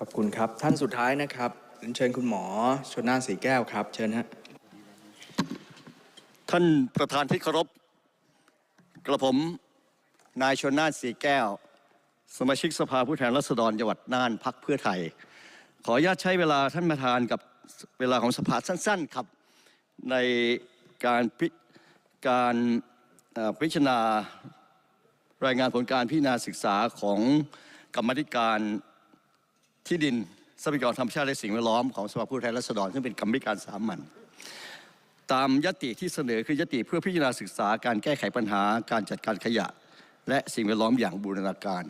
ขอบคุณครับ ท่านสุดท้ายนะครับเรียนเชิญคุณหมอชนน่านสีแก้วครับ เชิญฮะท่านประธานที่เคารพกระผมนายชนน่านสีแก้ว สมาชิกสภาผู้แทนราษฎรจังหวัดน่านพักเพื่อไทย ขออนุญาตใช้เวลาท่านประธานกับเวลาของสภาสั้น ๆ ครับในการพิการพิจารณารายงานผลการพิจารณาศึกษาของกรรมธิการ ที่ดินทรัพยากรธรรมชาติและสิ่งแวดล้อมของสภาผู้แทนราษฎรซึ่งเป็นกรรมธิการสามัญตามยติที่เสนอคือยติเพื่อพิจารณาศึกษาการแก้ไขปัญหาการจัดการขยะ และสิ่งแวดล้อมอย่างบูรณาการ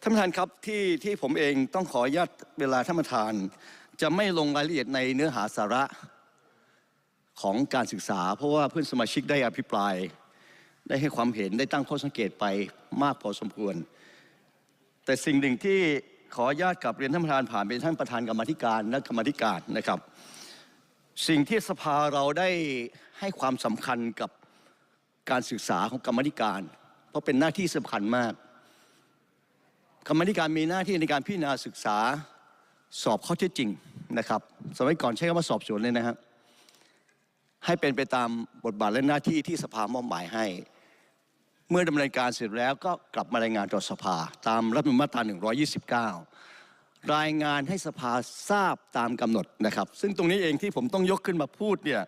ท่านประธานครับที่ที่ผมเองต้องขออนุญาตเวลาท่านประธาน จะไม่ลงรายละเอียดในเนื้อหาสาระของการศึกษา เพราะว่าเพื่อนสมาชิกได้อภิปราย ได้ให้ความเห็นได้ตั้งข้อสังเกตไปมากพอสมควร แต่สิ่งหนึ่งที่ ขออนุญาตกับเรียนท่านประธานผ่านไปท่านประธานกรรมธิการและกรรมธิการนะครับ สิ่งที่สภาเราได้ให้ความสำคัญกับการศึกษาของกรรมธิการ เพราะเป็นหน้าที่สำคัญมาก กรรมธิการมีหน้าที่ในการพิจารณาศึกษาสอบข้อเท็จจริงนะครับ สมัยก่อนใช้คำว่าสอบสวนเลยนะครับให้เป็นไปตามบทบาทและหน้าที่ที่สภามอบหมายให้ เมื่อดำเนินการเสร็จแล้วก็กลับมารายงานต่อสภา ตามรัฐธรรมนูญมาตรา129 รายงานให้สภาทราบตามกำหนดนะครับ ซึ่งตรงนี้เองที่ผมต้องยกขึ้นมาพูดเนี่ย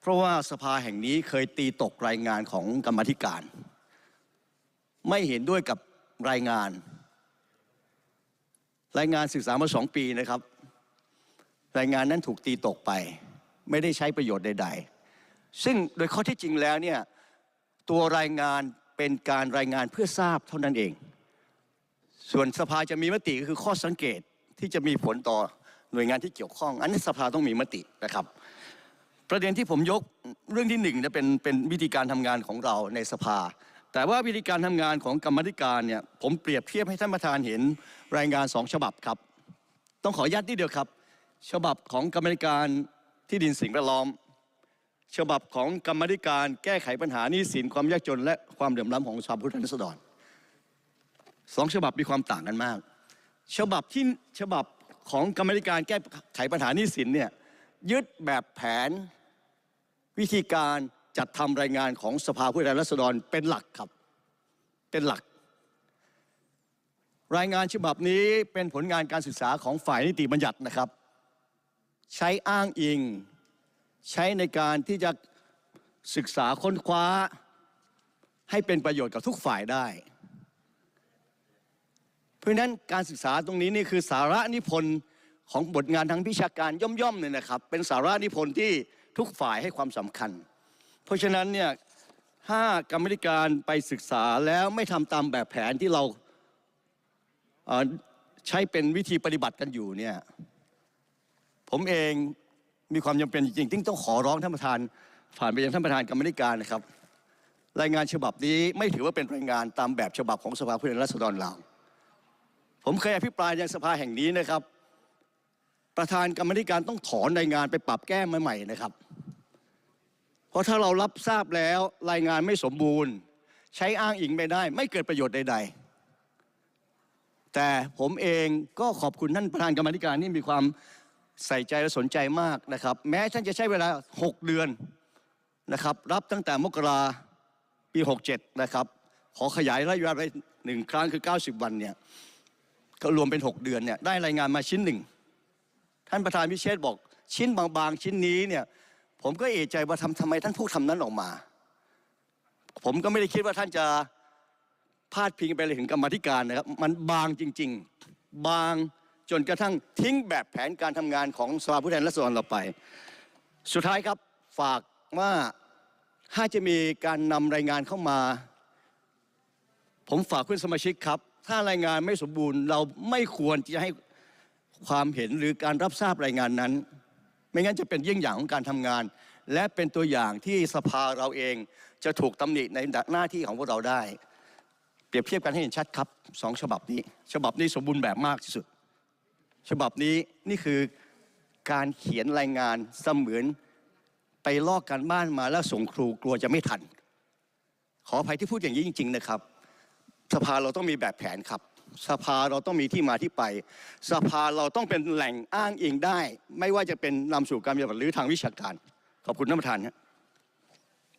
เพราะว่าสภาแห่งนี้เคยตีตกรายงานของกรรมธิการ ไม่เห็นด้วยกับรายงาน รายงานศึกษามาสองปีนะครับ รายงานนั้นถูกตีตกไป ไม่ได้ใช้ประโยชน์ใด ๆ ซึ่งโดยข้อที่จริงแล้วเนี่ย ตัวรายงานเป็นการรายงานเพื่อทราบเท่านั้นเอง ส่วนสภาจะมีมติก็คือข้อสังเกตที่จะมีผลต่อหน่วยงานที่เกี่ยวข้อง อันนี้สภาต้องมีมตินะครับ ประเด็นที่ผมยกเรื่องที่หนึ่งเนี่ยเป็นเป็นวิธีการทำงานของเราในสภา แต่ว่าวิธีการทำงานของกรรมธิการเนี่ยผมเปรียบเทียบให้ท่านประธานเห็นรายงานสองฉบับครับ ต้องขออนุญาตนิดเดียวครับ ฉบับของกรรมธิการที่ดินสิ่งแวดล้อม ฉบับของกรรมธิการแก้ไขปัญหานี้สินความยากจน และความเหลื่อมล้ำของชาวพุทธราษฎรสองฉบับมีความต่างกันมาก ฉบับที่ฉบับของกรรมธิการแก้ไขปัญหานี้สินเนี่ยยึดแบบแผนวิธีการจัดทำรายงานของสภาผู้แทนราษฎรเป็นหลักครับ เป็นหลัก รายงานฉบับนี้เป็นผลงานการศึกษาของฝ่ายนิติบัญญัตินะครับ ใช้อ้างอิง ใช้ในการที่จะศึกษาค้นคว้า ให้เป็นประโยชน์กับทุกฝ่ายได้ เพราะฉะนั้นการศึกษาตรงนี้นี่คือสาระนิพนธ์ของบทงานทางวิชาการย่อมๆเนี่ยนะครับ เป็นสาระนิพนธ์ที่ทุกฝ่ายให้ความสำคัญ เพราะฉะนั้นเนี่ยถ้ากรรมธิการไปศึกษาแล้วไม่ทำตามแบบแผนที่เราเใช้เป็นวิธีปฏิบัติกันอยู่เนี่ยผมเอง มีความจำเป็นจริงๆที่ต้องขอร้องท่านประธาน ผ่านไปยังท่านประธานกรรมธิการนะครับ รายงานฉบับนี้ไม่ถือว่าเป็นรายงานตามแบบฉบับของสภาผู้แทนราษฎรเราผมเคยอภิปรายในสภาแห่งนี้นะครับ ประธานกรรมธิการต้องถอนรายงานไปปรับแก้ใหม่ๆนะครับ เพราะถ้าเรารับทราบแล้วรายงานไม่สมบูรณ์ ใช้อ้างอิงไม่ได้ ไม่เกิดประโยชน์ใด ๆ แต่ผมเองก็ขอบคุณท่านประธานกรรมธิการที่มีความ ใส่ใจและสนใจมากนะครับ แม้ท่านจะใช้เวลา 6 เดือนนะครับ รับตั้งแต่มกราปี 67 นะครับ ขอขยายระยะเวลาไปหนึ่งครั้งคือ 90 วันเนี่ยก็รวมเป็น 6 เดือนเนี่ยได้รายงานมาชิ้นหนึ่ง ท่านประธานพิเชษบอกชิ้นบางๆ ชิ้นนี้เนี่ยผมก็เอะใจว่าทำทำไมท่านพูดคำนั้นออกมา ผมก็ไม่ได้คิดว่าท่านจะพาดพิงไปเลยถึงกรรมธิการนะครับ มันบางจริง ๆ บาง จนกระทั่งทิ้งแบบแผนการทำงานของสภาผู้แทนราษฎรเราไป สุดท้ายครับฝากว่าถ้าจะมีการนำรายงานเข้ามา ผมฝากเพื่อนสมาชิกครับ ถ้ารายงานไม่สมบูรณ์ เราไม่ควรจะให้ความเห็นหรือการรับทราบรายงานนั้น ไม่งั้นจะเป็นเยี่ยงอย่างของการทำงาน และเป็นตัวอย่างที่สภาเราเองจะถูกตำหนิในหน้าที่ของพวกเราได้ เปรียบเทียบกันให้เห็นชัดครับสองฉบับนี้ ฉบับนี้สมบูรณ์แบบมากที่สุด ฉบับนี้นี่คือการเขียนรายงานเสมือนไปลอกการบ้านมาแล้วส่งครูกลัวจะไม่ทัน ขออภัยที่พูดอย่างนี้จริง ๆ นะครับ สภาเราต้องมีแบบแผนครับ สภาเราต้องมีที่มาที่ไป สภาเราต้องเป็นแหล่งอ้างอิงได้ ไม่ว่าจะเป็นนำสู่การปฏิบัติหรือทางวิชาการ ขอบคุณท่านประธานครับ